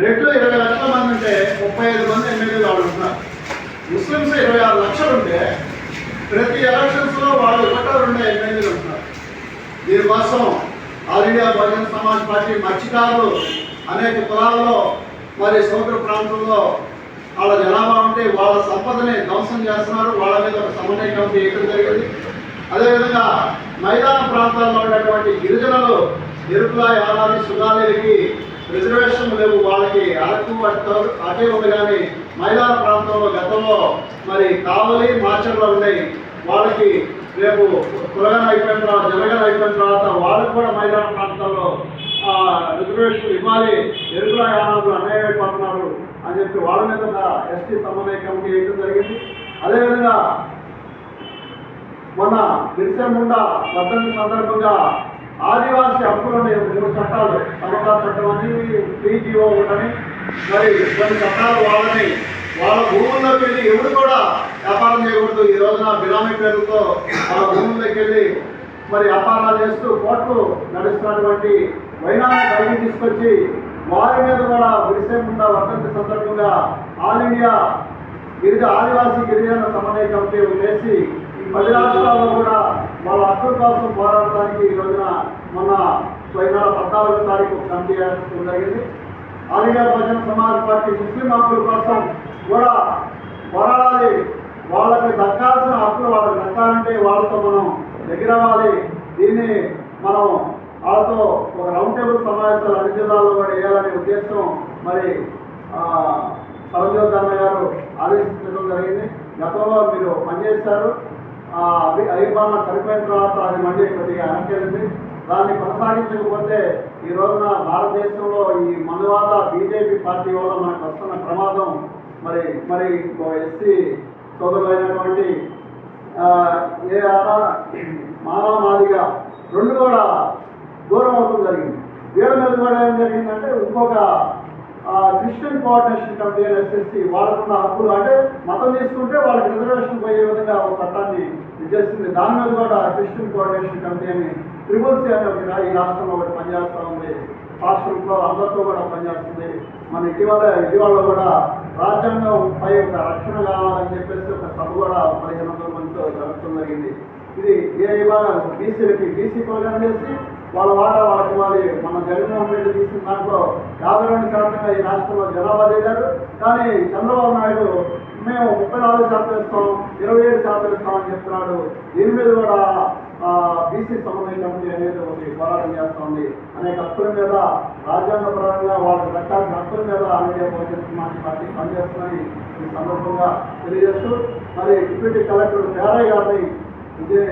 రెండు ఇరవై లక్షల మంది ఉంటే ముప్పై ఐదు మంది ఎమ్మెల్యేలు వాళ్ళు ఉన్నారు ముస్లిమ్స్ ఇరవై ఆరు లక్షలు ఉంటే ప్రతి ఎలక్షన్స్లో వాళ్ళు ఒకటో రెండు ఎమ్మెల్యేలు ఉంటున్నారు. దీనికోసం all India Bahujan Samaj party మత్స్యకారులు అనేక కులాలలో మరి సముద్ర ప్రాంతంలో వాళ్ళ జనాభా ఉంటే వాళ్ళ సంపదని ధ్వంసం చేస్తున్నారు. వాళ్ళ మీద ఒక సమన్వయ కమిటీ వేయడం జరిగింది. అదేవిధంగా మైదాన ప్రాంతాల్లో ఉన్నటువంటి గిరిజనులు ఎరుకుల యాదాది సుగాలేకి రిజర్వేషన్ లేవు. వాళ్ళకి అరకు అటు అటే ఉంది కానీ మహిళా ప్రాంతంలో గతంలో మరి కావలి మాచర్లు ఉన్నాయి. వాళ్ళకి రేపు కులగన అయిపోయిన తర్వాత జనగన అయిపోయిన తర్వాత వాళ్ళకి కూడా మైదాన ప్రాంతాల్లో రిజర్వేషన్ ఇవ్వాలి. ఎరుకుల యానాలు అన్యాయపడుతున్నారు అని చెప్పి వాళ్ళ మీద ఎస్టీ సమన్వయ కమిటీ వేయడం జరిగింది. అదేవిధంగా మొన్న దిశ ముండా వర్ధంతి సందర్భంగా ఆదివాసీ హక్కులు ఉన్నాయి మూడు చట్టాలు. సమతా చట్టం అని పీజీఓ ఒకటని మరి కొన్ని చట్టాలు వాళ్ళని వాళ్ళ భూముల్లోకి వెళ్ళి ఎవరు కూడా వ్యాపారం చేయకూడదు. ఈ రోజున బినామీ పేరుతో వాళ్ళ భూముల్లోకి వెళ్ళి మరి వ్యాపారాలు చేస్తూ కోట్లు నడుస్తున్నటువంటి వైనాన్ని కలిగి తీసుకొచ్చి వారి మీద కూడా బిర్సా వర్తంతి సందర్భంగా ఆల్ ఇండియా గిరిజ ఆదివాసీ గిరిజన సమన్వయ కమిటీ వేసి పది రాష్ట్రాల్లో కూడా వాళ్ళ హక్కుల కోసం పోరాడడానికి ఈ రోజున మొన్న పోయిన పద్నాలుగు తారీఖు కమిటీ ఏర్పడడం జరిగింది. ఆలియా భజన సమాజ్ పార్టీ ముస్లిం హక్కుల కోసం కూడా పోరాడాలి. వాళ్ళకి దక్కాల్సిన హక్కులు వాళ్ళకి దక్కాలంటే వాళ్ళతో మనం దగ్గరవ్వాలి దీన్ని మనం వాళ్ళతో ఒక రౌండ్ టేబుల్ సమావేశాలు అన్ని జిల్లాల్లో కూడా వేయాలనే ఉద్దేశం మరి ఆ, అన్న గారు ఆదేశించడం జరిగింది. గతంలో మీరు పనిచేస్తారు ఆ, అభి అభిమాన చనిపోయిన తర్వాత అది మళ్ళీ కొద్దిగా వెనక్కి దాన్ని కొనసాగించకపోతే ఈ రోజున భారతదేశంలో ఈ మనవాద బీజేపీ పార్టీ వల్ల మనకు వస్తున్న ప్రమాదం మరి మరి ఎస్సీ సోదరులైనటువంటి ఆ, ఏ ఆరా మానవ మాదిగా రెండు కూడా దూరం అవుతుంది జరిగింది. వీళ్ళ మీద కూడా ఏం జరిగిందంటే ఇంకొక క్రిస్టియన్ కోఆర్డినేషన్ కమిటీ అని ఎస్ఎస్సి వాళ్ళకున్న హక్కులు. అంటే మతం తీసుకుంటే వాళ్ళకి రిజర్వేషన్ పోయే విధంగా ఒక చట్టాన్ని చేసింది దాని మీద కూడా క్రిస్టియన్ కోఆర్డినేషన్ కమిటీ అని ట్రిపుల్ సి అని ఈ రాష్ట్రంలో ఒకటి పనిచేస్తూ ఉంది. రాష్ట్రంలో అందరితో కూడా పనిచేస్తుంది. మన ఇటీవల ఇటీవల కూడా రాజ్యాంగం పై ఒక రక్షణ కావాలని చెప్పేసి ఒక సభ కూడా పదిహేను వందల మందితో జరగడం జరిగింది. ఇది ఏ విభాగాలు బీసీలకి బీసీ ప్రోగ్రామ్ చేసి వాళ్ళ వాట వాళ్ళకి ఇవ్వాలి. మన జగన్మోహన్ రెడ్డి తీసిన దాంట్లో యాభై రెండు శాతంగా ఈ రాష్ట్రంలో జనాభా దిగారు కానీ చంద్రబాబు నాయుడు మేము ముప్పై నాలుగు శాతం ఇస్తాం ఇరవై ఏడు శాతం ఇస్తాం అని చెప్తున్నాడు. దీని మీద కూడా బీసీ సమన్వయ కమిటీ అనేది ఒకటి పోరాటం చేస్తోంది. అనేక హక్కుల మీద రాజ్యాంగపరంగా వాళ్ళకి దక్కాల్సిన హక్కుల మీద ఆంధ్ర బహుజన సమాజ్ పార్టీ పనిచేస్తుందని ఈ సందర్భంగా తెలియజేస్తూ మరి డిప్యూటీ కలెక్టర్ పేరయ్య గారిని ఇదే